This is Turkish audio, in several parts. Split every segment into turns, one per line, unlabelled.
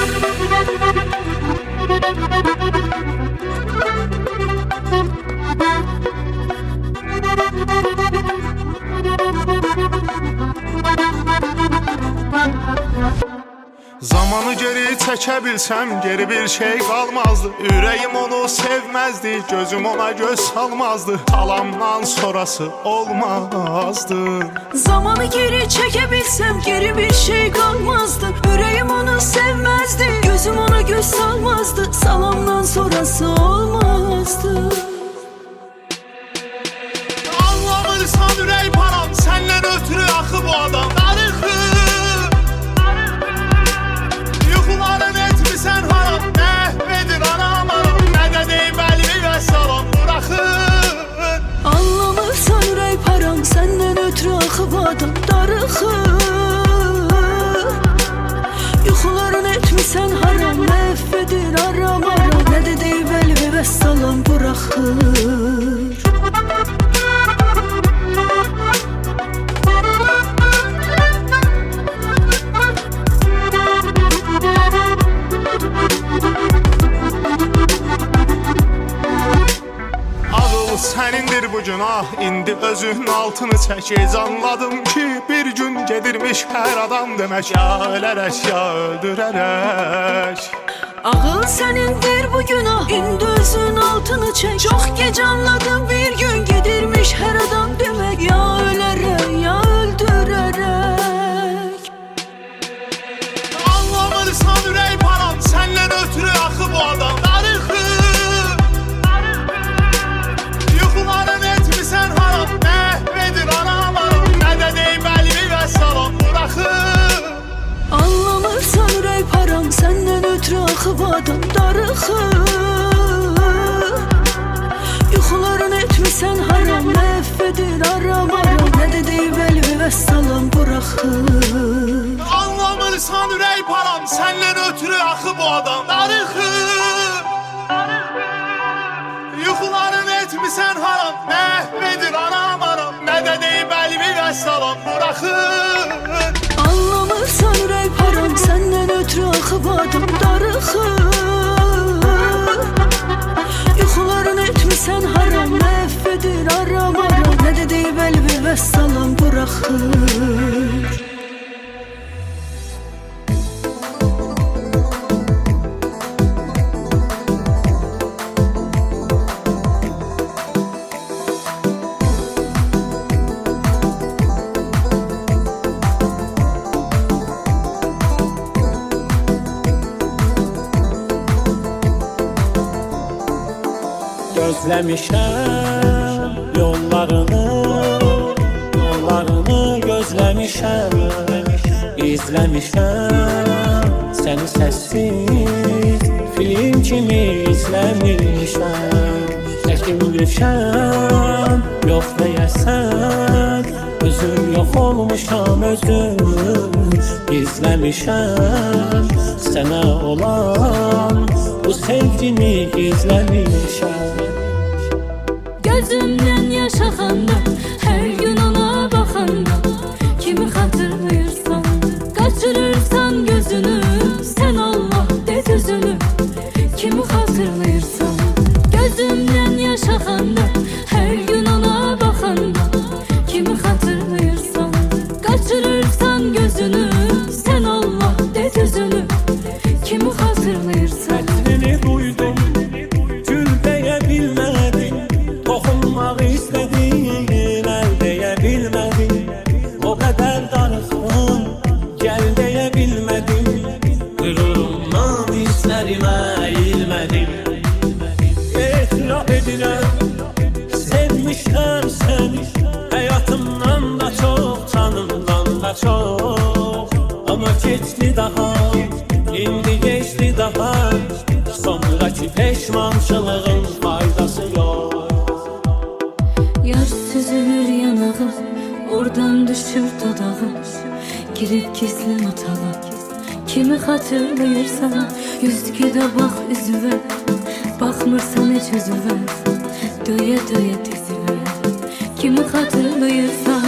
Thank you. Zamanı geri çekebilsem geri bir şey kalmazdı. Yüreğim onu sevmezdi gözüm ona göz salmazdı. Alamdan sonrası olmazdı.
Zamanı geri çekebilsem geri bir şey kalmazdı. Yüreğim onu sevmezdi
adam
darıxır Yuxuların etmisən haram Məhv edir aram aram Nə də deyib əlimi və salam
sənindir bu gün ah indi özün altını çəkiz Anladım ki bir gün gedirmiş hər adam demək Ya ölərək ya öldürərək
Ağıl sənindir bu günah. İndi özün altını çək Çox gec anladım bir gün Gedirmiş hər adam demək Ya ölərək ya öldürərək
Anlamırsan ürək param Səndən ötürü axı bu adam edir
aram aram Nə də deyib əlimi və salam buraxır
Anlamırsan ürək param Səndən ötürü axı bu adam Darıxır Yuxuların etmisən haram Məhv edir anam anam Nə də deyib əlimi və salam buraxır
Anlamırsan ürək param Səndən ötürü axıb adam darıxır salam buraxır
Gözlemişəm yollarını Yollarını gözlemişəm İzlemişəm Səni səssiz film kimi izləmişəm Çəkinmişəm yox deyəsən Özüm yox olmuşam özüm Gizləmişəm sənə olan Bu sevgini gizləmişəm
Gözümden yaş
darıxdım Gəl deyə bilmədim Qürurumdan hisslərimə əyilmədim Etiraf edirəm Sevmişəm səni Həyatımdan da çox Canımdan da çox Amma keçdi daha İndi geçti daha. Sonraki peşmançılığın
gizli otağa Kimi hatırlayırsan Yüzgüde bak üzüve Bakmırsan hiç üzüve Döye döye dizive Kimi hatırlayırsan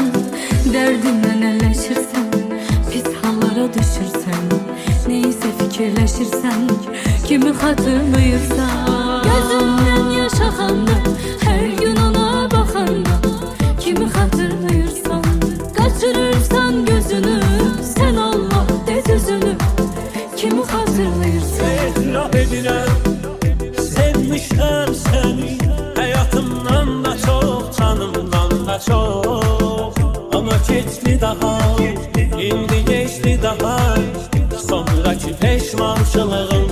Derdinle elleşirsen Pis hallara düşürsen Neyse fikirləşirsən Kimi xatırlayırsan
edirəm Sevmişəm səni Həyatımdan da çox Canımdan da çox Ama keçdi daha İndi geçti daha. Sonraki peşmançılığım